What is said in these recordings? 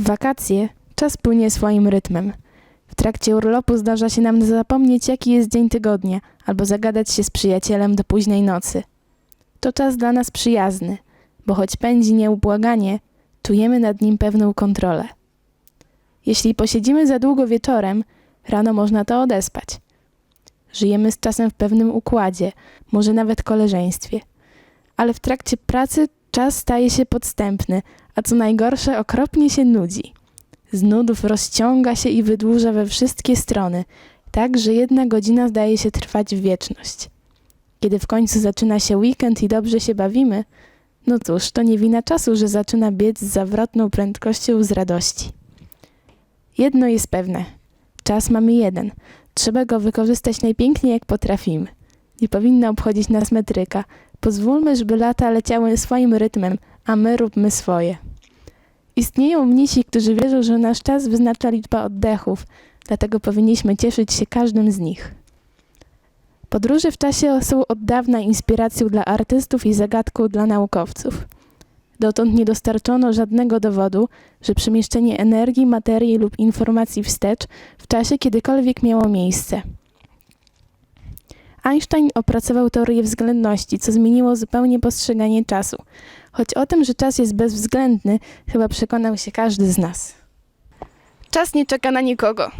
W wakacje czas płynie swoim rytmem. W trakcie urlopu zdarza się nam zapomnieć, jaki jest dzień tygodnia, albo zagadać się z przyjacielem do późnej nocy. To czas dla nas przyjazny, bo choć pędzi nieubłaganie, czujemy nad nim pewną kontrolę. Jeśli posiedzimy za długo wieczorem, rano można to odespać. Żyjemy z czasem w pewnym układzie, może nawet koleżeństwie. Ale w trakcie pracy czas staje się podstępny, a co najgorsze, okropnie się nudzi. Z nudów rozciąga się i wydłuża we wszystkie strony, tak że jedna godzina zdaje się trwać w wieczność. Kiedy w końcu zaczyna się weekend i dobrze się bawimy, no cóż, to nie wina czasu, że zaczyna biec z zawrotną prędkością z radości. Jedno jest pewne: czas mamy jeden. Trzeba go wykorzystać najpiękniej, jak potrafimy. Nie powinna obchodzić nas metryka. Pozwólmy, żeby lata leciały swoim rytmem, a my róbmy swoje. Istnieją mnisi, którzy wierzą, że nasz czas wyznacza liczba oddechów, dlatego powinniśmy cieszyć się każdym z nich. Podróże w czasie są od dawna inspiracją dla artystów i zagadką dla naukowców. Dotąd nie dostarczono żadnego dowodu, że przemieszczenie energii, materii lub informacji wstecz w czasie kiedykolwiek miało miejsce. Einstein opracował teorię względności, co zmieniło zupełnie postrzeganie czasu. Choć o tym, że czas jest bezwzględny, chyba przekonał się każdy z nas. Czas nie czeka na nikogo.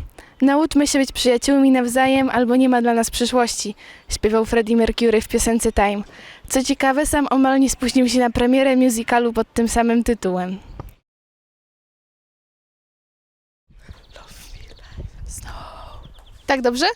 Nauczmy się być przyjaciółmi nawzajem, albo nie ma dla nas przyszłości, śpiewał Freddie Mercury w piosence Time. Co ciekawe, sam omal nie spóźnił się na premierę musicalu pod tym samym tytułem. Tak dobrze?